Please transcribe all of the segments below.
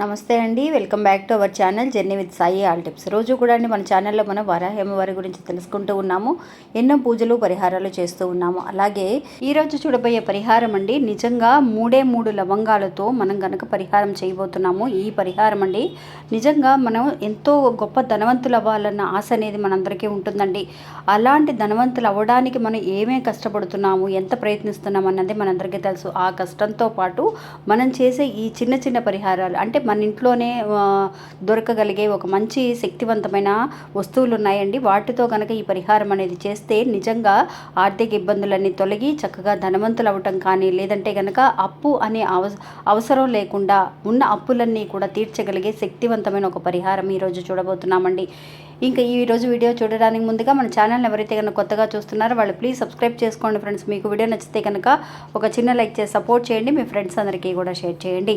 నమస్తే అండి welcome back to our channel journey with Sai all tips. రోజు కూడా అండి మన ఛానల్లో మనం వరాహేమవారి గురించి తెలుసుకుంటూ ఉన్నాము ఎన్నో పూజలు పరిహారాలు చేస్తూ ఉన్నాము. అలాగే ఈరోజు చూడబోయే పరిహారం అండి నిజంగా మూడే మూడు లవంగాలతో మనం కనుక పరిహారం చేయబోతున్నాము. ఈ పరిహారం అండి నిజంగా మనం ఎంతో గొప్ప ధనవంతులు అవ్వాలన్న ఆశ అనేది మనందరికీ ఉంటుందండి. అలాంటి ధనవంతులు అవ్వడానికి మనం ఏమేం కష్టపడుతున్నాము ఎంత ప్రయత్నిస్తున్నాం అన్నది మనందరికీ తెలుసు. ఆ కష్టంతో పాటు మనం చేసే ఈ చిన్న చిన్న పరిహారాలు అంటే మన ఇంట్లోనే దొరకగలిగే ఒక మంచి శక్తివంతమైన వస్తువులు ఉన్నాయండి వాటితో కనుక ఈ పరిహారం అనేది చేస్తే నిజంగా ఆర్థిక ఇబ్బందులన్నీ తొలగి చక్కగా ధనవంతులు అవ్వటం కానీ లేదంటే కనుక అప్పు అనే అవస అవసరం లేకుండా ఉన్న అప్పులన్నీ కూడా తీర్చగలిగే శక్తివంతమైన ఒక పరిహారం ఈరోజు చూడబోతున్నామండి. ఇంకా ఈరోజు వీడియో చూడడానికి ముందుగా మన ఛానల్ని ఎవరైతే కనుక కొత్తగా చూస్తున్నారో వాళ్ళు ప్లీజ్ సబ్స్క్రైబ్ చేసుకోండి ఫ్రెండ్స్. మీకు వీడియో నచ్చితే కనుక ఒక చిన్న లైక్ చేసి సపోర్ట్ చేయండి. మీ ఫ్రెండ్స్ అందరికీ కూడా షేర్ చేయండి.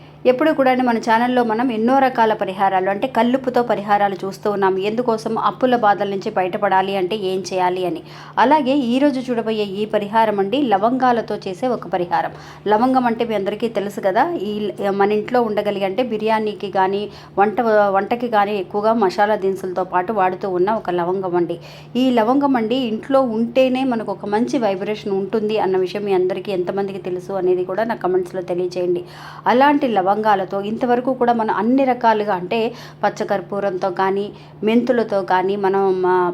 ఎప్పుడు కూడా మన ఛానల్లో మనం ఎన్నో రకాల పరిహారాలు అంటే కల్లుపుతో పరిహారాలు చూస్తూ ఉన్నాం ఎందుకోసం అప్పుల బాధల నుంచి బయటపడాలి అంటే ఏం చేయాలి అని. అలాగే ఈరోజు చూడబోయే ఈ పరిహారం అండి లవంగాలతో చేసే ఒక పరిహారం. లవంగం అంటే మీ అందరికీ తెలుసు కదా ఈ మన ఇంట్లో ఉండగలిగే అంటే బిర్యానీకి కానీ వంట వంటకి కానీ ఎక్కువగా మసాలా దినుసులతో పాటు వాడుతూ ఉన్న ఒక లవంగం అండి. ఈ లవంగం అండి ఇంట్లో ఉంటేనే మనకు ఒక మంచి వైబ్రేషన్ ఉంటుంది అన్న విషయం మీ అందరికీ ఎంతమందికి తెలుసు అనేది కూడా నా కమెంట్స్లో తెలియజేయండి అలాంటి లవంగాలతో ఇంతవరకు కూడా మనం అన్ని రకాలుగా అంటే పచ్చకర్పూరంతో కానీ మెంతులతో కానీ మనం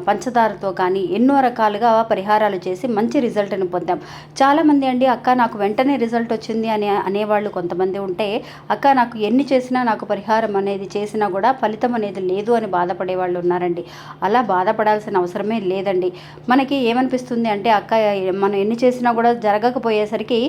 పంచదారతో కానీ ఎన్నో రకాలుగా పరిహారాలు చేసి మంచి రిజల్ట్ని పొందాం. చాలామంది అండి అక్క నాకు వెంటనే రిజల్ట్ వచ్చింది అని అనేవాళ్ళు కొంతమంది ఉంటే అక్క నాకు ఎన్ని చేసినా నాకు పరిహారం అనేది చేసినా కూడా ఫలితం అనేది లేదు అని బాధపడే వాళ్ళు ఉన్నారండి. అలా బాధపడాల్సిన అవసరమే లేదండి. మనకి ఏమనిపిస్తుంది అంటే అక్క మనం ఎన్ని చేసినా కూడా జరగకపోయేసరికి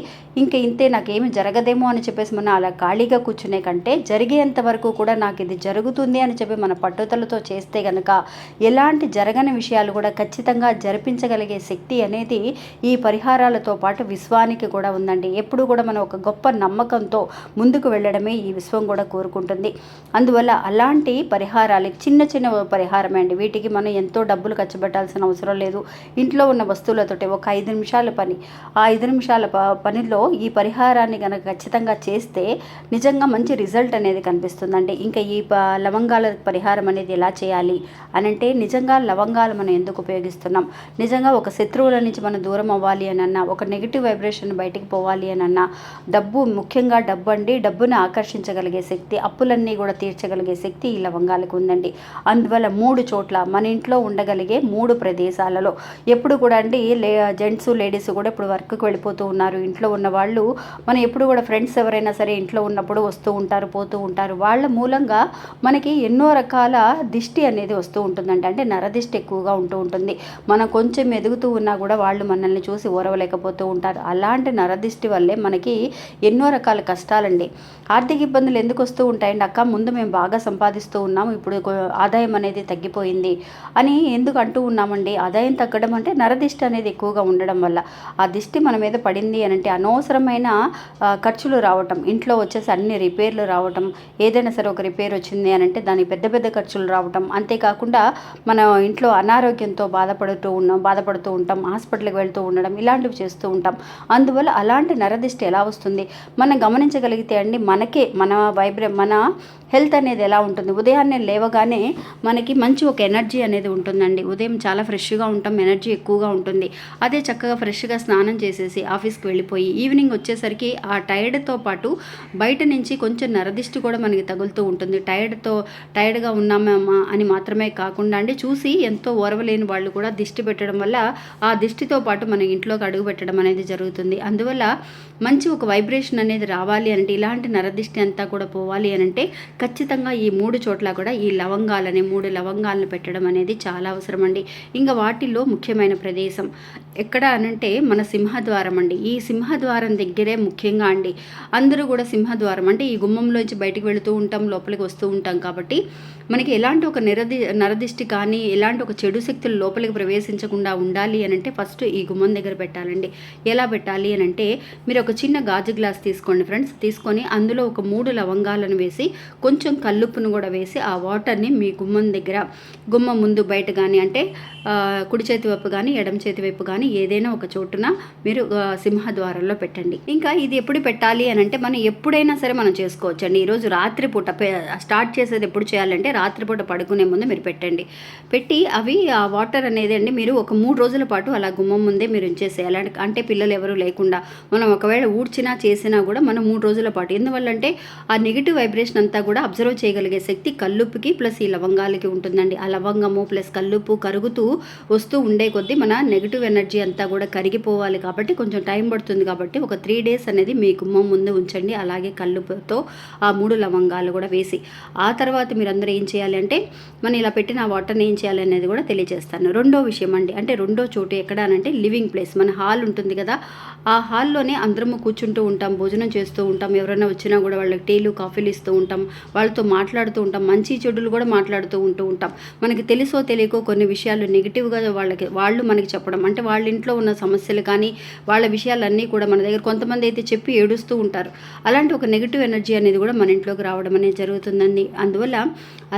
ఇంక ఇంతే నాకేమి జరగదేమో అని చెప్పేసి మనం అలా ఖాళీగా కూర్చునే కంటే జరిగేంత వరకు కూడా నాకు ఇది జరుగుతుంది అని చెప్పి మన పట్టుదలతో చేస్తే కనుక ఎలాంటి జరగని విషయాలు కూడా ఖచ్చితంగా జరిపించగలిగే శక్తి అనేది ఈ పరిహారాలతో పాటు విశ్వానికి కూడా ఉందండి. ఎప్పుడు కూడా మనం ఒక గొప్ప నమ్మకంతో ముందుకు వెళ్ళడమే ఈ విశ్వం కూడా కోరుకుంటుంది. అందువల్ల అలాంటి పరిహారాలు చిన్న చిన్న పరిహారమే అండి. వీటికి మనం ఎంతో డబ్బులు ఖర్చు పెట్టాల్సిన అవసరం లేదు. ఇంట్లో ఉన్న వస్తువులతోటి ఒక ఐదు నిమిషాల పని. ఆ ఐదు నిమిషాల ప- పనిలో ఈ పరిహారాన్ని కనుక ఖచ్చితంగా చేస్తే నిజంగా నిజంగా మంచి రిజల్ట్ అనేది కనిపిస్తుందండి ఇంకా ఈ ప- లవంగాల పరిహారం అనేది ఎలా చేయాలి అని అంటే నిజంగా లవంగాలు మనం ఎందుకు ఉపయోగిస్తున్నాం? నిజంగా ఒక శత్రువుల నుంచి మనం దూరం అవ్వాలి అని అన్నా ఒక నెగిటివ్ వైబ్రేషన్ బయటికి పోవాలి అని అన్నా డబ్బు ముఖ్యంగా డబ్బు అండి డబ్బును ఆకర్షించగలిగే శక్తి అప్పులన్నీ కూడా తీర్చగలిగే శక్తి ఈ లవంగాలకు ఉందండి. అందువల్ల మూడు చోట్ల మన ఇంట్లో ఉండగలిగే మూడు ప్రదేశాలలో ఎప్పుడు కూడా అండి లే జెంట్స్ లేడీస్ కూడా ఇప్పుడు వర్క్కి వెళ్ళిపోతూ ఉన్నారు. ఇంట్లో ఉన్న వాళ్ళు మనం ఎప్పుడు కూడా ఫ్రెండ్స్ ఎవరైనా సరే ఇంట్లో ఉన్నప్పుడు వస్తూ ఉంటారు పోతూ ఉంటారు. వాళ్ళ మూలంగా మనకి ఎన్నో రకాల దిష్టి అనేది వస్తూ ఉంటుందండి అంటే నరదిష్టి ఎక్కువగా ఉంటూ ఉంటుంది. మనం కొంచెం ఎదుగుతూ ఉన్నా కూడా వాళ్ళు మనల్ని చూసి ఓరవలేకపోతూ ఉంటారు. అలాంటి నరదిష్టి వల్లే మనకి ఎన్నో రకాల కష్టాలండి. ఆర్థిక ఇబ్బందులు ఎందుకు వస్తూ ఉంటాయండి? అక్క ముందు మేము బాగా సంపాదిస్తూ ఉన్నాము ఇప్పుడు ఆదాయం అనేది తగ్గిపోయింది అని ఎందుకు అంటూ ఉన్నామండి? ఆదాయం తగ్గడం అంటే నరదిష్టి అనేది ఎక్కువగా ఉండడం వల్ల. ఆ దిష్టి మన మీద పడింది అని అంటే అనవసరమైన ఖర్చులు రావటం ఇంట్లో వచ్చేసి అన్ని రిపేర్లు రావటం ఏదైనా సరే ఒక రిపేర్ వచ్చింది అని అంటే దానికి పెద్ద పెద్ద ఖర్చులు రావటం అంతేకాకుండా మన ఇంట్లో అనారోగ్యంతో బాధపడుతూ ఉన్నాం బాధపడుతూ ఉంటాం హాస్పిటల్కి వెళ్తూ ఉండడం ఇలాంటివి చేస్తూ ఉంటాం. అందువల్ల అలాంటి నరదిష్టి ఎలా వస్తుంది? మనం గమనించగలిగితే అండి మనకే మన వైబ్రే మన హెల్త్ అనేది ఎలా ఉంటుంది? ఉదయాన్నే లేవగానే మనకి మంచి ఒక ఎనర్జీ అనేది ఉంటుందండి. ఉదయం చాలా ఫ్రెష్గా ఉంటాం ఎనర్జీ ఎక్కువగా ఉంటుంది. అదే చక్కగా ఫ్రెష్గా స్నానం చేసేసి ఆఫీస్కి వెళ్ళిపోయి ఈవినింగ్ వచ్చేసరికి ఆ టైర్డ్తో పాటు బయట నుంచి కొంచెం నరదిష్టి కూడా మనకి తగులుతూ ఉంటుంది. టైర్డ్తో టైర్డ్గా ఉన్నామా అని మాత్రమే కాకుండా అండి చూసి ఎంతో ఓరవలేని వాళ్ళు కూడా దిష్టి పెట్టడం వల్ల ఆ దిష్టితో పాటు మన ఇంట్లోకి అడుగు పెట్టడం అనేది జరుగుతుంది. అందువల్ల మంచి ఒక వైబ్రేషన్ అనేది రావాలి అంటే ఇలాంటి నరదిష్టి అంతా కూడా పోవాలి అని అంటే ఖచ్చితంగా ఈ మూడు చోట్ల కూడా ఈ లవంగాలని మూడు లవంగాలను పెట్టడం అనేది చాలా అవసరం అండి ఇంకా వాటిల్లో ముఖ్యమైన ప్రదేశం ఎక్కడ అనంటే మన సింహద్వారం అండి. ఈ సింహద్వారం దగ్గరే ముఖ్యంగా అండి. అందరూ కూడా సింహద్వారం ద్వారం అంటే ఈ గుమ్మంలోంచి బయటకు వెళుతూ ఉంటాం లోపలికి వస్తూ ఉంటాం కాబట్టి మనకి ఎలాంటి ఒక నిరది నరదిష్టి కానీ ఎలాంటి ఒక చెడు శక్తులు లోపలికి ప్రవేశించకుండా ఉండాలి అని అంటే ఫస్ట్ ఈ గుమ్మం దగ్గర పెట్టాలండి. ఎలా పెట్టాలి అని అంటే మీరు ఒక చిన్న గాజు గ్లాస్ తీసుకోండి ఫ్రెండ్స్. తీసుకొని అందులో ఒక మూడు లవంగాలను వేసి కొంచెం కల్లుప్పును కూడా వేసి ఆ వాటర్ని మీ గుమ్మం దగ్గర గుమ్మం ముందు బయట కానీ అంటే కుడి చేతి వైపు కానీ ఎడమ చేతి వైపు కానీ ఏదైనా ఒక చోటున మీరు సింహద్వారంలో పెట్టండి. ఇంకా ఇది ఎప్పుడు పెట్టాలి అని అంటే మనం ఎప్పుడైనా సరే మనం చేసుకోవచ్చండి. ఈరోజు రాత్రిపూట స్టార్ట్ చేసేది ఎప్పుడు చేయాలంటే రాత్రిపూట పడుకునే ముందు మీరు పెట్టండి. పెట్టి అవి ఆ వాటర్ అనేది అండి మీరు ఒక మూడు రోజుల పాటు అలా గుమ్మం ముందే మీరు ఉంచేసేయాలి. అంటే- అంటే పిల్లలు ఎవరు లేకుండా మనం ఒకవేళ ఊడ్చినా చేసినా కూడా మనం మూడు రోజుల పాటు. ఎందువల్లంటే ఆ నెగిటివ్ వైబ్రేషన్ అంతా కూడా అబ్జర్వ్ చేయగలిగే శక్తి కల్లుప్పుకి ప్లస్ ఈ లవంగాలకి ఉంటుందండి. ఆ లవంగము ప్లస్ కల్లుప్పు కరుగుతూ వస్తూ ఉండే కొద్దీ మన నెగిటివ్ ఎనర్జీ అంతా కూడా కరిగిపోవాలి కాబట్టి కొంచెం టైం పడుతుంది కాబట్టి ఒక త్రీ డేస్ అనేది మీ గుమ్మం ముందు ఉంచండి. అలాగే కల్లుపుతో ఆ మూడు లవంగాలు కూడా వేసి. ఆ తర్వాత మీరు అందరూ ఏం చేయాలి అంటే మనం ఇలా పెట్టిన ఆ వాటర్ని ఏం చేయాలి అనేది కూడా తెలియజేస్తాను. రెండో విషయం అండి అంటే రెండో చోటు ఎక్కడ అంటే లివింగ్ ప్లేస్. మన హాల్ ఉంటుంది కదా ఆ హాల్లోనే అందరము కూర్చుంటూ ఉంటాం భోజనం చేస్తూ ఉంటాం ఎవరైనా వచ్చినా కూడా వాళ్ళకి టీలు కాఫీలు ఇస్తూ ఉంటాం వాళ్ళతో మాట్లాడుతూ ఉంటాం మంచి చెడులు కూడా మాట్లాడుతూ ఉంటూ ఉంటాం. మనకి తెలుసో తెలియకో కొన్ని విషయాలు నెగిటివ్గా వాళ్ళకి వాళ్ళు మనకి చెప్పడం అంటే వాళ్ళ ఇంట్లో ఉన్న సమస్యలు కానీ వాళ్ళ విషయాలన్నీ కూడా మన దగ్గర కొంతమంది అయితే చెప్పి ఏడుస్తూ ఉంటారు. అలాంటి ఒక నెగిటివ్ ఎనర్జీ అనేది కూడా మన ఇంట్లోకి రావడం అనేది జరుగుతుందండి. అందువల్ల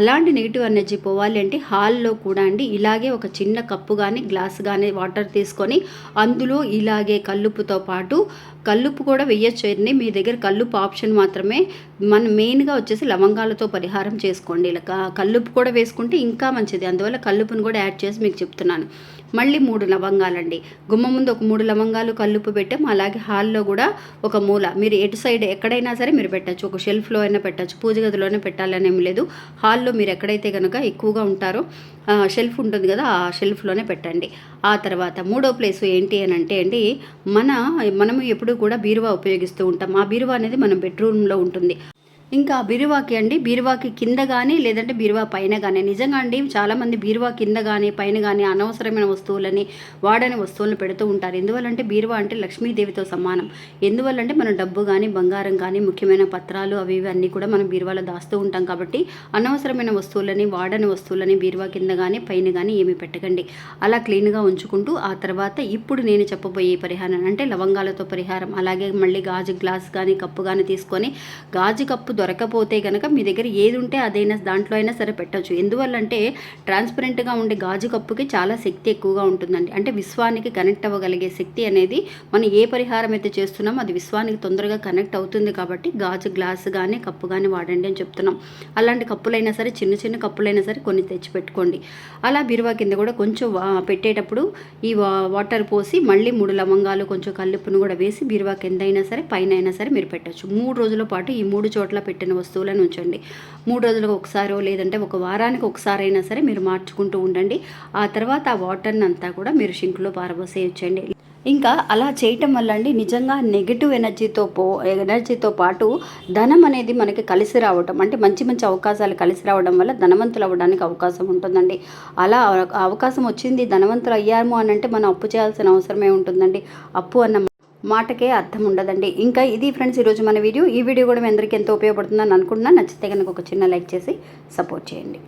అలాంటి నెగిటివ్ ఎనర్జీ పోవాలి అంటే హాల్లో కూడా అండి. ఇలాగే ఒక చిన్న కప్పు కానీ గ్లాస్ కానీ వాటర్ తీసుకొని అందులో ఇలాగే కల్లుపుతో పాటు కల్లుపు కూడా వెయ్యొచ్చు మీ దగ్గర కల్లుపు ఆప్షన్ మాత్రమే. మన మెయిన్గా వచ్చేసి లవంగాలతో పరిహారం చేసుకోండి. ఇలా కల్లుపు కూడా వేసుకుంటే ఇంకా మంచిది. అందువల్ల కల్లుపును కూడా యాడ్ చేసి మీకు చెప్తున్నాను. మళ్ళీ మూడు లవంగాలండి. గుమ్మ ముందు ఒక మూడు లవంగాలు కల్లుపు పెట్టాము. అలాగే హాల్లో కూడా ఒక మూల. మీరు ఎటు సైడ్ ఎక్కడైనా సరే మీరు పెట్టచ్చు. ఒక షెల్ఫ్లో అయినా పెట్టచ్చు. పూజ గదిలోనే పెట్టాలని ఏం లేదు. హాల్లో మీరు ఎక్కడైతే కనుక ఎక్కువగా ఉంటారో ఆ, షెల్ఫ్ ఉంటుంది కదా ఆ షెల్ఫ్లోనే పెట్టండి. ఆ తర్వాత మూడో ప్లేస్ ఏంటి అని అంటే అండి మన మనము ఎప్పుడు కూడా బీరువా ఉపయోగిస్తూ ఉంటాం. ఆ బీరువా అనేది మన బెడ్రూమ్లో ఉంటుంది. ఇంకా బీరువాకి అండి బీరువాకి కింద కానీ లేదంటే బీరువా పైన కానీ నిజంగా అండి చాలామంది బీరువా కింద కానీ పైన కానీ అనవసరమైన వస్తువులని వాడని వస్తువులను పెడుతూ ఉంటారు. ఎందువల్లంటే బీరువా అంటే లక్ష్మీదేవితో సమానం. ఎందువల్లంటే మనం డబ్బు కానీ బంగారం కానీ ముఖ్యమైన పత్రాలు అవి ఇవి అన్నీ కూడా మనం బీరువాలో దాస్తూ ఉంటాం కాబట్టి అనవసరమైన వస్తువులని వాడని వస్తువులని బీరువా కింద కానీ పైన కానీ ఏమి పెట్టకండి. అలా క్లీన్గా ఉంచుకుంటూ ఆ తర్వాత ఇప్పుడు నేను చెప్పబోయే పరిహారం అంటే లవంగాలతో పరిహారం. అలాగే మళ్ళీ గాజు గ్లాస్ కానీ కప్పు కానీ తీసుకొని గాజు కప్పు దొరకపోతే కనుక మీ దగ్గర ఏది ఉంటే అదైనా దాంట్లో అయినా సరే పెట్టచ్చు. ఎందువల్లంటే ట్రాన్స్పరెంట్గా ఉండే గాజు కప్పుకి చాలా శక్తి ఎక్కువగా ఉంటుందండి. అంటే విశ్వానికి కనెక్ట్ అవ్వగలిగే శక్తి అనేది మనం ఏ పరిహారం అయితే చేస్తున్నామో అది విశ్వానికి తొందరగా కనెక్ట్ అవుతుంది కాబట్టి గాజు గ్లాస్ కానీ కప్పు కానీ వాడండి అని చెప్తున్నాం. అలాంటి కప్పులైనా సరే చిన్న చిన్న కప్పులైనా సరే కొన్ని తెచ్చి పెట్టుకోండి అలా బీరువా కింద కూడా కొంచెం వా- పెట్టేటప్పుడు ఈ వా- వాటర్ పోసి మళ్ళీ మూడు లవంగాలు కొంచెం కల్లుప్పును కూడా వేసి బీరువా కింద అయినా సరే పైన అయినా సరే మీరు పెట్టచ్చు. మూడు రోజుల పాటు ఈ మూడు చోట్ల పెట్టిన వస్తువులను ఉంచండి. మూడు రోజులకు ఒకసారో లేదంటే ఒక వారానికి ఒకసారి అయినా సరే మీరు మార్చుకుంటూ ఉండండి. ఆ తర్వాత ఆ వాటర్ని అంతా కూడా మీరు షింక్లో పారబోసేయచ్చండి. ఇంకా అలా చేయటం వల్ల అండి నిజంగా నెగిటివ్ ఎనర్జీతో పో ఎనర్జీతో పాటు ధనం అనేది మనకి కలిసి రావటం అంటే మంచి మంచి అవకాశాలు కలిసి రావడం వల్ల ధనవంతులు అవ్వడానికి అవకాశం ఉంటుందండి. అలా అవకాశం వచ్చింది ధనవంతులు అయ్యాము అని అంటే మనం అప్పు చేయాల్సిన అవసరమే ఉంటుందండి. అప్పు అన్న మాటకే అర్థం ఉండదండి. ఇంకా ఇది ఫ్రెండ్స్ ఈరోజు మన వీడియో. ఈ వీడియో కూడా మీ అందరికీ ఎంతో ఉపయోగపడుతుందని అనుకుంటున్నా నచ్చితే కనుక ఒక చిన్న లైక్ చేసి సపోర్ట్ చేయండి.